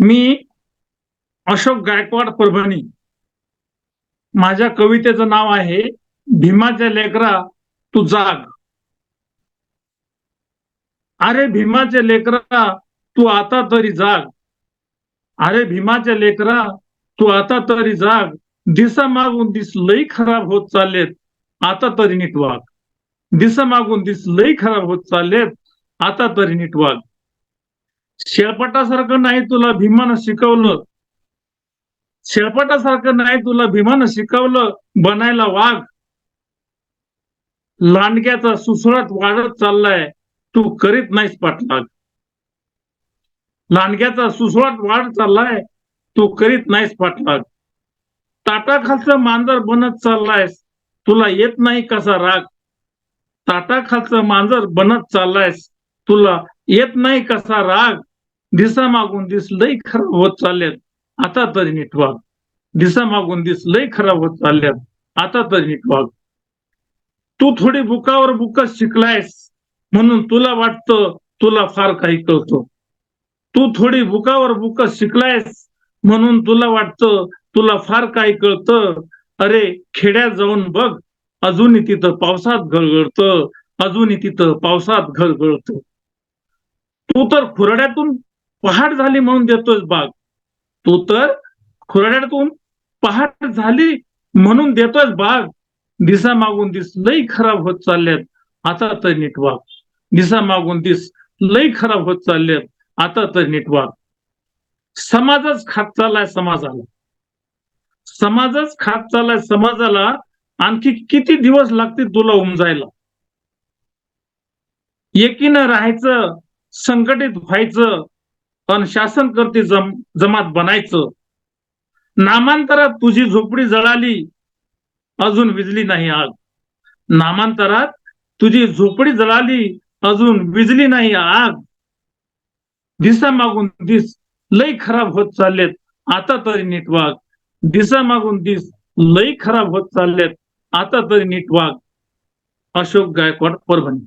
मी अशोक गायकवाड परभणी माझ्या कवितेचं नाव आहे भीमाच्या लेकरा तू जाग. अरे भीमाच्या लेकरा तू आता तरी जाग. अरे भीमाच्या लेकरा तू आता तरी जाग. दिसा मागून दिस लई खराब होत चाललेत आता तरी नीट वाग. दिसा मागून दिस लई खराब होत चाललेत आता तरी नीट वाग. शेळपटासारखं नाही तुला भीमानं शिकवलं. शेळपटासारखं नाही तुला भीमानं शिकवलं बनायला वाघ. लांडग्याचा सुसळाट वाढत चाललाय तू करीत नाहीस पाठलाग. लांडग्याचा सुसळाट वाढत चाललाय तू करीत नाहीस पाठलाग. ताटाखालचं मांजर बनत चाललायस तुला येत नाही कसा राग. ताटाखालचं मांजर बनत चाललायस तुला येत नाही कसा राग. दिसा मागून दिस लय खराब होत चालल्यात. आता तरी नीट वाघ दिसा मागून दिस लय खराब होत चालल्यात. आता तरी नीट वाघ तू थोडी बुकावर बुक शिकलायस म्हणून तुला वाटतं तुला फार काही कळतं. तू थोडी बुकावर बुक शिकलायस म्हणून तुला वाटतं तुला फार काही कळतं. अरे खेड्यात जाऊन बघ. अजूनही तिथं पावसात गळगळतं अजूनही तिथं पावसात गळगळतं तू तर खुराड्यातून पहाट झाली म्हणून देतोय बाग. तू तर खुराड्यातून पहाट झाली म्हणून देतोय बाग. दिसा मागून दिस लई खराब होत चालल्यात. आता तर नीट वाग. दिसा मागून दिस लई खराब होत चालल्यात. आता तर नीट समाजच खात चाललाय समाजाला. समाजच खात चाललाय समाजाला आणखी किती दिवस लागतील तुला उमजायला? एकीनं राहायचं संघटित व्हायचं पण शासन करते जम जमात बनायचं. नामांतरात तुझी झोपडी जळाली अजून विजली नाही आग. नामांतरात तुझी झोपडी जळाली अजून विजली नाही आग. दिसा मागून दिस लई खराब होत चाललेत आता तरी नीटवाग दिसा मागून दिस लई खराब होत चाललेत आता तरी नीटवाग अशोक गायकवाड परभणी.